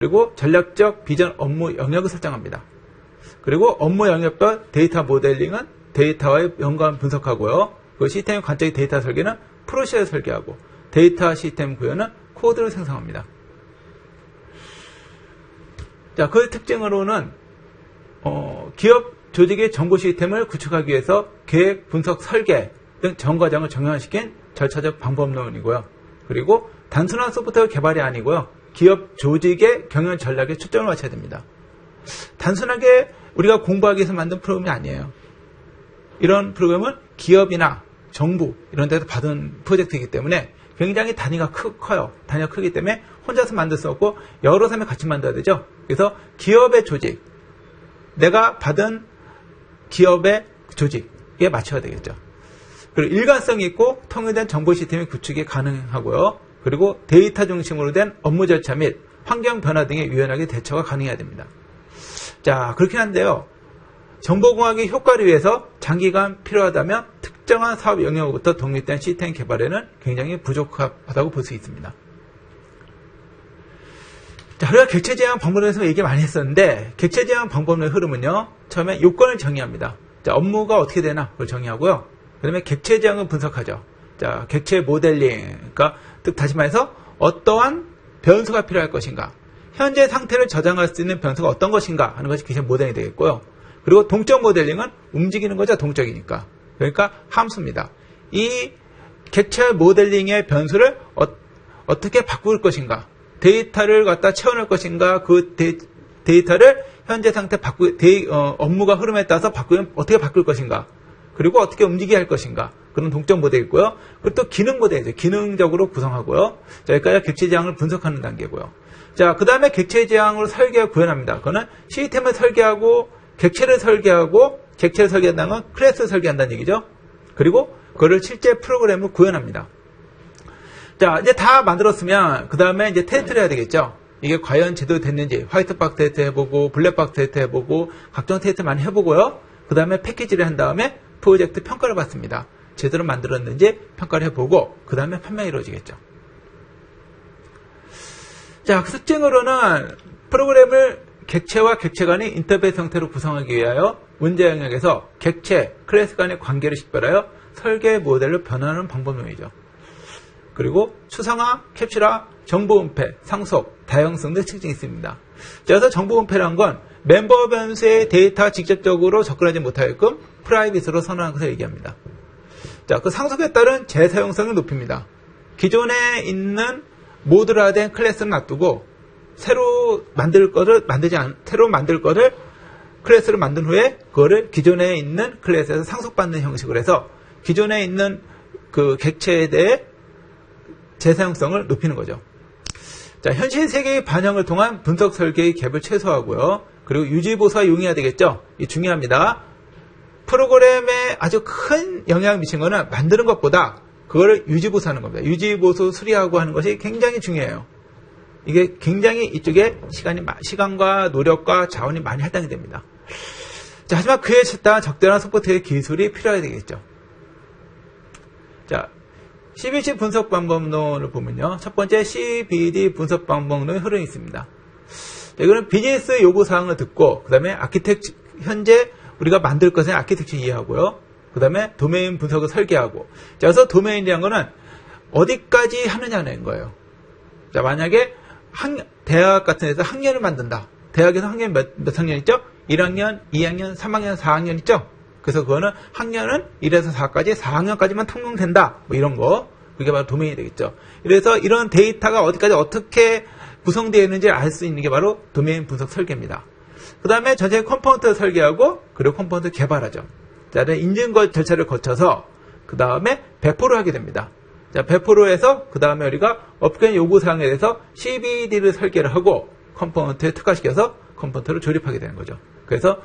그리고 전략적 비전 업무 영역을 설정합니다. 그리고 업무 영역별 데이터 모델링은 데이터와의 연관 분석하고요. 그 시스템 관적인 데이터 설계는 프로세스 설계하고 데이터 시스템 구현은 코드를 생성합니다. 자, 그 특징으로는 어, 기업 조직의 정보 시스템을 구축하기 위해서 계획, 분석, 설계 등 전 과정을 정형화시킨 절차적 방법론이고요. 그리고 단순한 소프트웨어 개발이 아니고요. 기업 조직의 경영 전략에 초점을 맞춰야 됩니다. 단순하게 우리가 공부하기 위해서 만든 프로그램이 아니에요. 이런 프로그램은 기업이나 정부 이런 데서 받은 프로젝트이기 때문에 굉장히 단위가 크, 커요. 단위가 크기 때문에 혼자서 만들 수 없고 여러 사람이 같이 만들어야 되죠. 그래서 기업의 조직, 내가 받은 기업의 조직에 맞춰야 되겠죠. 그리고 일관성이 있고 통일된 정보 시스템의 구축이 가능하고요. 그리고 데이터 중심으로 된 업무 절차 및 환경 변화 등에 유연하게 대처가 가능해야 됩니다. 자, 그렇긴 한데요. 정보공학의 효과를 위해서 장기간 필요하다면 특정한 사업 영역부터 독립된 시스템 개발에는 굉장히 부족하다고 볼 수 있습니다. 자, 우리가 객체 제한 방법론에서 얘기 많이 했었는데, 객체 제한 방법론의 흐름은요, 처음에 요건을 정의합니다. 자, 업무가 어떻게 되나, 그걸 정의하고요. 그 다음에 객체 제한을 분석하죠. 자, 객체 모델링. 그러니까, 즉, 다시 말해서, 어떠한 변수가 필요할 것인가, 현재 상태를 저장할 수 있는 변수가 어떤 것인가 하는 것이 객체 모델링이 되겠고요. 그리고 동적 모델링은 움직이는 거죠, 동적이니까. 그러니까 함수입니다. 이 객체 모델링의 변수를 어, 어떻게 바꿀 것인가, 데이터를 갖다 채워넣을 것인가, 그 데 이, 터를 현재 상태 바꾸, 데이, 어, 업무가 흐름에 따라서 바꾸면 어떻게 바꿀 것인가, 그리고 어떻게 움직이게 할 것인가, 그런 동적 모델이 있고요. 그리고 또 기능 모델이죠. 기능적으로 구성하고요. 자, 여기까지 객체 지향을 분석하는 단계고요. 자, 그 다음에 객체 지향으로 설계하고 구현합니다. 그거는 시스템을 설계하고, 객체를 설계하고, 객체를 설계한다는 건 클래스를 설계한다는 얘기죠. 그리고 그거를 실제 프로그램을 구현합니다. 자, 이제 다 만들었으면, 그 다음에 이제 테스트를 해야 되겠죠. 이게 과연 제대로 됐는지, 화이트박스 테스트 해보고, 블랙박스 테스트 해보고, 각종 테스트 많이 해보고요. 그 다음에 패키지를 한 다음에 프로젝트 평가를 받습니다. 제대로 만들었는지 평가를 해보고, 그 다음에 판매가 이루어지겠죠. 자, 그 특징으로는 프로그램을 객체와 객체 간의 인터페이스 형태로 구성하기 위하여 문제 영역에서 객체, 클래스 간의 관계를 식별하여 설계 모델로 변화하는 방법론이죠. 그리고 추상화, 캡슐화, 정보 은폐, 상속, 다양성 등 특징이 있습니다. 그래서 정보 은폐란 건 멤버 변수의 데이터가 직접적으로 접근하지 못하게끔 프라이빗으로 선언한 것을 얘기합니다. 자, 그 상속에 따른 재사용성을 높입니다. 기존에 있는 모듈화된 클래스를 놔두고 새로 만들 거를 만들지 않, 새로 만들 거를 클래스를 만든 후에 그거를 기존에 있는 클래스에서 상속받는 형식으로 해서 기존에 있는 그 객체에 대해 재사용성을 높이는 거죠. 자, 현실 세계의 반영을 통한 분석 설계의 갭을 최소화하고요. 그리고 유지보수가 용이해야 되겠죠. 이 중요합니다. 프로그램에 아주 큰 영향을 미친 거는 만드는 것보다 그거를 유지보수하는 겁니다. 유지보수 수리하고 하는 것이 굉장히 중요해요. 이게 굉장히 이쪽에 시간이 시간과 노력과 자원이 많이 할당이 됩니다. 자, 하지만 그에 따른 적절한 소프트웨어 기술이 필요해야 되겠죠. 자, CBC 분석 방법론을 보면요. 첫 번째 CBD 분석 방법론의 흐름이 있습니다. 자, 이거는 비즈니스 요구 사항을 듣고 그다음에 아키텍처 현재 우리가 만들 것의 아키텍처 이해하고요. 그 다음에 도메인 분석을 설계하고. 자, 그래서 도메인이라는 거는 어디까지 하느냐는 거예요. 자, 만약에 학, 대학 같은 데서 학년을 만든다. 대학에서 학년 몇, 몇 학년 있죠? 1학년, 2학년, 3학년, 4학년 있죠? 그래서 그거는 학년은 1에서 4까지, 4학년까지만 통용된다. 뭐 이런 거. 그게 바로 도메인이 되겠죠. 그래서 이런 데이터가 어디까지 어떻게 구성되어 있는지 알 수 있는 게 바로 도메인 분석 설계입니다. 그 다음에 전체 컴포넌트 설계하고, 그리고 컴포넌트 개발하죠. 자, 인증 절차를 거쳐서 그 다음에 배포를 하게 됩니다. 자, 배포를 해서 그 다음에 우리가 업계 요구사항에 대해서 CBD를 설계를 하고 컴포넌트에 특화시켜서 컴포넌트를 조립하게 되는 거죠. 그래서